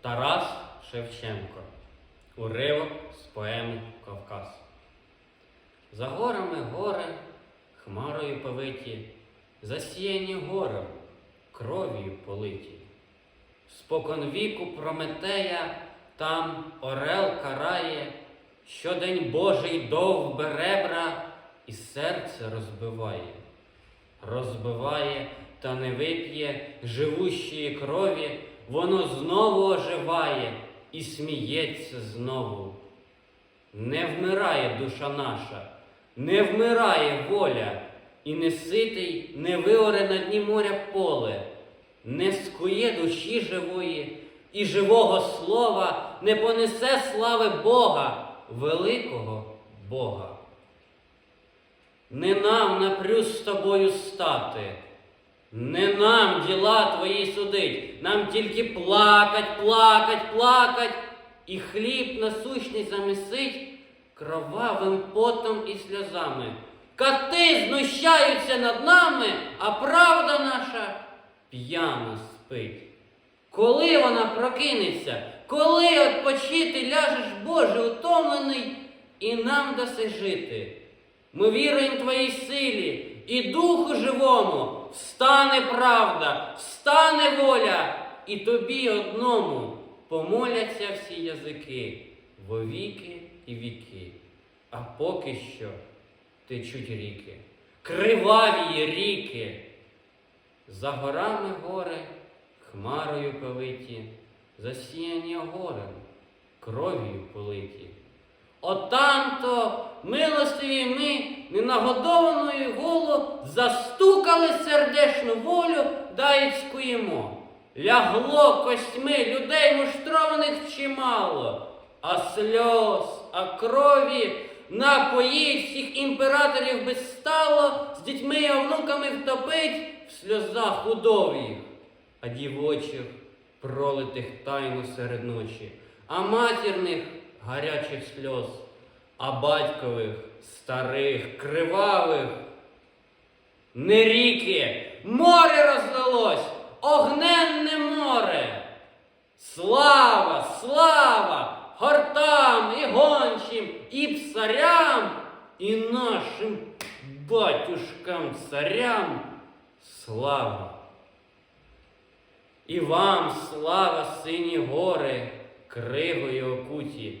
Тарас Шевченко. Уривок з поеми Кавказ. За горами гори, хмарою повиті, засіяні горем, кров'ю политі. Спокон віку Прометея там орел карає, щодень Божий довбе ребра і серце розбиває. Розбиває та не вип'є живущої крові, воно знову оживає і сміється знову. Не вмирає душа наша, не вмирає воля, і не ситий, не виоре на дні моря поле, не скує душі живої, і живого слова не понесе слави Бога, великого Бога. Не нам напрю з тобою стати, не нам діла твої судить, нам тільки плакать, плакать, плакать, і хліб насущний замісить кровавим потом і сльозами. Кати знущаються над нами, а правда наша п'яно спить. Коли вона прокинеться, коли відпочити ляжеш, Боже, утомлений, і нам даси жити. Ми віруємо Твоїй силі і Духу живому, встане правда, встане воля, і тобі одному помоляться всі язики во віки і віки. А поки що течуть ріки, криваві ріки. За горами гори, хмарою повиті, засіяні горем, кров'ю политі. Отам-то милостиві ми ненагодованою голу застукали сердешну волю да й. Лягло костьми людей муштрованих чимало, а сльоз, а крові напоїть всіх імператорів без стало, з дітьми і онуками втопить в сльозах удов'їх, а дівочих пролитих тайно серед ночі, а матірних гарячих сльоз, а батькових старих, кривавих. Не ріки, море розлилось, огненне море. Слава, слава гортам і гончим, і псарям, і нашим батюшкам царям слава. І вам слава, сині гори, кригою окуті,